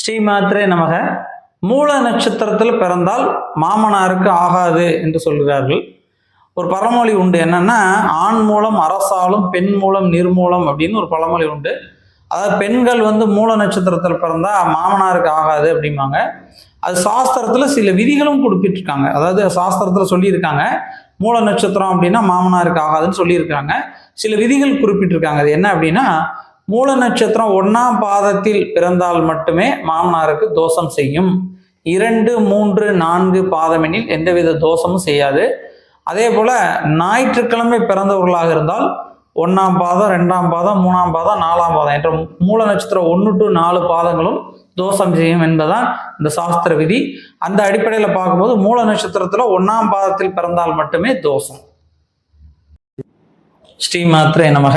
ஸ்ரீமாத்ரே நமக. மூல நட்சத்திரத்தில் பிறந்தால் மாமனாருக்கு ஆகாது என்று சொல்கிறார்கள். ஒரு பழமொழி உண்டு என்னன்னா ஆண் மூலம் அரசாலும் பெண் மூலம் நிர்மூலம் அப்படின்னு ஒரு பழமொழி உண்டு. அதாவது பெண்கள் வந்து மூல நட்சத்திரத்தில் பிறந்தா மாமனாருக்கு ஆகாது அப்படிம்பாங்க. அது சாஸ்திரத்தில் சில விதிகளும் குறிப்பிட்டிருக்காங்க அதாவது சாஸ்திரத்தில் சொல்லியிருக்காங்க மூல நட்சத்திரம் அப்படின்னா மாமனாருக்கு ஆகாதுன்னு சொல்லியிருக்காங்க. சில விதிகள் குறிப்பிட்டிருக்காங்க. அது என்ன அப்படின்னா மூல நட்சத்திரம் ஒன்றாம் பாதத்தில் பிறந்தால் மட்டுமே மாமனாருக்கு தோஷம் செய்யும். இரண்டு மூன்று நான்கு பாதமெனில் எந்தவித தோஷமும் செய்யாது. அதே போல் ஞாயிற்றுக்கிழமை பிறந்தவர்களாக இருந்தால் ஒன்றாம் பாதம் ரெண்டாம் பாதம் மூணாம் பாதம் நாலாம் பாதம் என்ற மூல நட்சத்திரம் ஒன்று டு நாலு பாதங்களும் தோஷம் செய்யும் என்பதுதான் இந்த சாஸ்திர விதி. அந்த அடிப்படையில் பார்க்கும்போது மூல நட்சத்திரத்தில் ஒன்றாம் பாதத்தில் பிறந்தால் மட்டுமே தோஷம். ஸ்ரீமாத்ரே நமக.